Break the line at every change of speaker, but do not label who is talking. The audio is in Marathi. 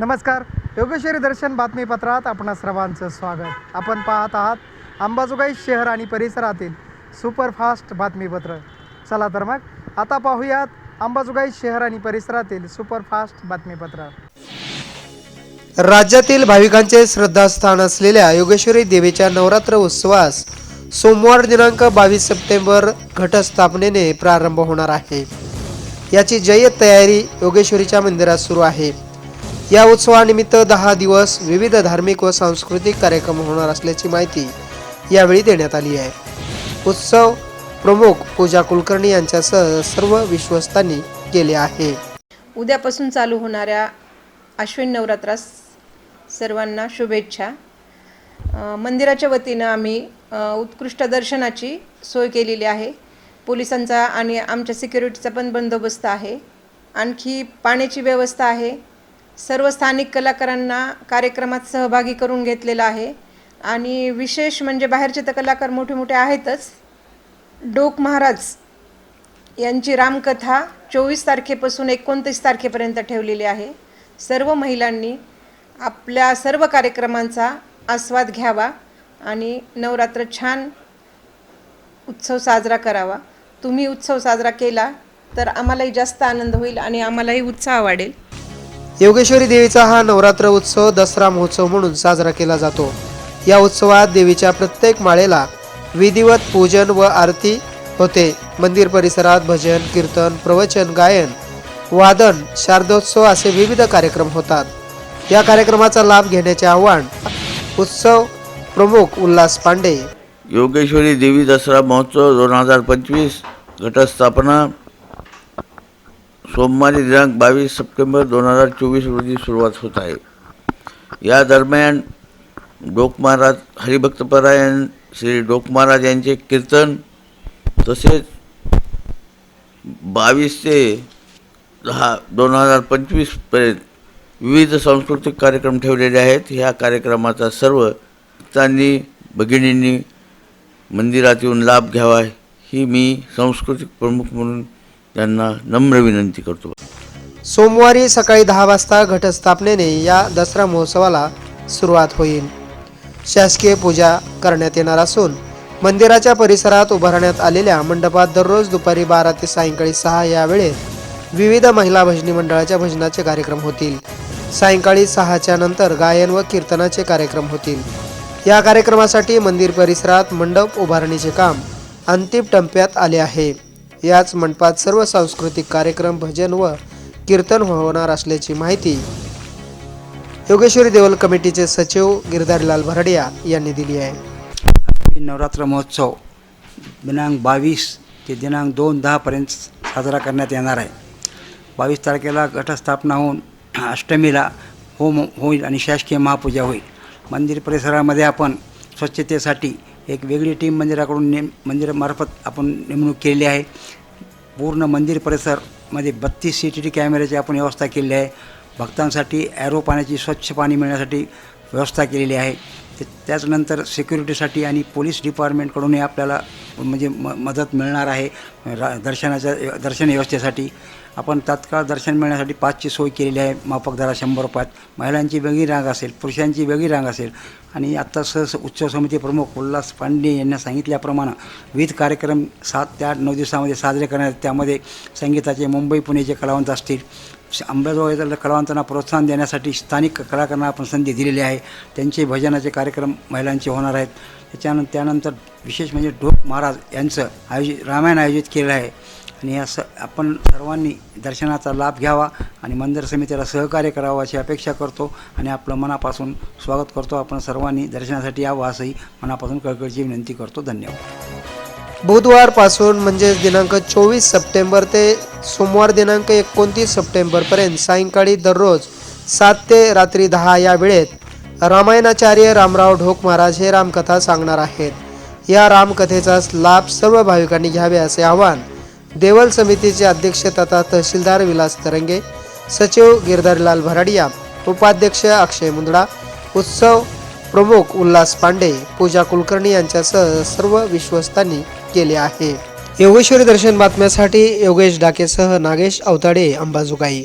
नमस्कार. योगेश्वरी दर्शन बातमीपत्रात आपणा सर्वांचं स्वागत. आपण पाहत आहात अंबाजोगाई शहर आणि परिसरातील सुपरफास्ट बातमीपत्र. चला तर मग आता पाहूयात अंबाजोगाई शहर आणि परिसरातील सुपरफास्ट बातमीपत्र. राज्यातील भाविकांचे श्रद्धास्थान असलेल्या योगेश्वरी देवीच्या नवरात्र उत्सवास सोमवार दिनांक बावीस सप्टेंबर घटस्थापनेने प्रारंभ होणार आहे. याची जय्यत तयारी योगेश्वरीच्या मंदिरात सुरू आहे. या उत्सवानिमित्त दहा दिवस विविध धार्मिक व सांस्कृतिक कार्यक्रम होणार असल्याची माहिती यावेळी देण्यात आली आहे. उत्सव प्रमुख पूजा कुलकर्णी यांच्यासह सर्व विश्वस्तांनी केले आहे.
उद्यापासून चालू होणाऱ्या अश्विन नवरात्रास सर्वांना शुभेच्छा. मंदिराच्या वतीनं आम्ही उत्कृष्ट दर्शनाची सोय केलेली आहे. पोलिसांचा आणि आमच्या सिक्युरिटीचा पण बंदोबस्त आहे. आणखी पाण्याची व्यवस्था आहे. सर्व स्थानिक कलाकारांना कार्यक्रमात सहभागी करून घेतलेला आहे. आणि विशेष म्हणजे बाहेरचे तर कलाकार मोठे मोठे आहेतच. डोक महाराज यांची रामकथा चोवीस तारखेपासून एकोणतीस तारखेपर्यंत ठेवलेली आहे. सर्व महिलांनी आपल्या सर्व कार्यक्रमांचा आस्वाद घ्यावा आणि नवरात्र छान उत्सव साजरा करावा. तुम्ही उत्सव साजरा केला तर आम्हालाही जास्त आनंद होईल आणि आम्हालाही उत्साह वाढेल.
योगेश्वरी देवीचा हा नवरात्र उत्सव दसरा महोत्सव म्हणून साजरा केला जातो. या उत्सवात देवीच्या प्रत्येक माळेला विधिवत पूजन व आरती होते. मंदिर परिसरात भजन कीर्तन प्रवचन गायन वादन शारदोत्सव असे विविध कार्यक्रम होतात. या कार्यक्रमाचा लाभ घेण्याचे आव्हान उत्सव प्रमुख उल्हास पांडे.
योगेश्वरी देवी दसरा महोत्सव दोन हजार पंचवीस घटस्थापना सोमवारी दिनांक बावीस सप्टेंबर दोन हजार चोवीस रोजी सुरुवात होत आहे. या दरम्यान डोक महाराज हरिभक्तपरायण श्री डोक महाराज यांचे कीर्तन तसेच बावीस ते दहा दोन हजार पंचवीसपर्यंत विविध सांस्कृतिक कार्यक्रम ठेवलेले आहेत. ह्या कार्यक्रमाचा सर्व भक्तांनी भगिनींनी मंदिरात येऊन लाभ घ्यावा ही मी सांस्कृतिक प्रमुख म्हणून त्यांना नम्र विनंती करतो.
सोमवारी सकाळी दहा वाजता घटस्थापनेने या दसरा महोत्सवाला सुरुवात होईल. शासकीय पूजा करण्यात येणार असून मंदिराच्या परिसरात उभारण्यात आलेल्या मंडपात दररोज दुपारी बारा ते सायंकाळी सहा या वेळेत विविध महिला भजनी मंडळाच्या भजनाचे कार्यक्रम होतील. सायंकाळी सहाच्या नंतर गायन व कीर्तनाचे कार्यक्रम होतील. या कार्यक्रमासाठी मंदिर परिसरात मंडप उभारणीचे काम अंतिम टप्प्यात आले आहे. याच मंडपात सर्व सांस्कृतिक कार्यक्रम भजन व कीर्तन होणार असल्याची माहिती योगेश्वरी देवल कमिटीचे सचिव गिरधारीलाल भरडिया यांनी दिली आहे.
नवरात्र महोत्सव दिनांक बावीस ते दिनांक दोन दहापर्यंत साजरा करण्यात येणार आहे. बावीस तारखेला घटस्थापना होऊन अष्टमीला होम होईल आणि शासकीय महापूजा होईल. मंदिर परिसरामध्ये आपण स्वच्छतेसाठी एक वेगळी टीम मंदिराकडून नेम मंदिरामार्फत आपण नेमणूक केलेली आहे. पूर्ण मंदिर परिसरमध्ये बत्तीस सी टी टी कॅमेऱ्याची आपण व्यवस्था केलेली आहे. भक्तांसाठी ॲरो पाण्याची स्वच्छ पाणी मिळण्यासाठी व्यवस्था केलेली आहे. ते त्याचनंतर सिक्युरिटीसाठी आणि पोलीस डिपार्टमेंटकडूनही आपल्याला म्हणजे म मदत मिळणार आहे. रा दर्शनाच्या दर्शन व्यवस्थेसाठी. आपण तात्काळ दर्शन मिळण्यासाठी पाचची सोय केलेली आहे. माफक दरा शंभर रुपयात. महिलांची वेगळी रांग असेल पुरुषांची वेगळी रांग असेल. आणि आत्ता सहज उत्सव समिती प्रमुख उल्हास पांडे यांना सांगितल्याप्रमाणे विविध कार्यक्रम सात ते आठ नऊ दिवसामध्ये साजरे करण्यात त्यामध्ये संगीताचे मुंबई पुणेचे कलावंत असतील. अंबाजोगाई कलावंतांना प्रोत्साहन देण्यासाठी स्थानिक कलाकारांना आपण संधी दिलेली आहे. त्यांचे भजनाचे कार्यक्रम महिलांचे होणार आहेत. त्याच्यानंतर त्यानंतर विशेष म्हणजे ढोक महाराज यांचं आयोजित रामायण आयोजित केलं आहे. आणि या स आपण सर्वांनी दर्शनाचा लाभ घ्यावा आणि मंदिर समितीला सहकार्य करावं अशी अपेक्षा करतो आणि आपलं मनापासून स्वागत करतो. आपण सर्वांनी दर्शनासाठी यावं असंही मनापासून कळकळीची विनंती करतो. धन्यवाद.
बुधवारपासून म्हणजेच म्हणजे दिनांक चोवीस सप्टेंबर ते सोमवार दिनांक एकोणतीस सप्टेंबरपर्यंत सायंकाळी दररोज सात ते रात्री दहा या वेळेत रामायणाचार्य रामराव ढोक महाराज हे रामकथा सांगणार आहेत. या रामकथेचा लाभ सर्व भाविकांनी घ्यावे असे आवाहन देवल समितीचे अध्यक्ष तथा तहसीलदार विलास तरंगे सचिव गिरधरलाल भराडिया उपाध्यक्ष अक्षय मुंदडा उत्सव प्रमुख उल्हास पांडे पूजा कुलकर्णी यांच्यासह सर्व विश्वस्तांनी केले आहे. योगेश्वरी दर्शन बातम्यासाठी योगेश डाकेसह नागेश अवताडे अंबाजोगाई.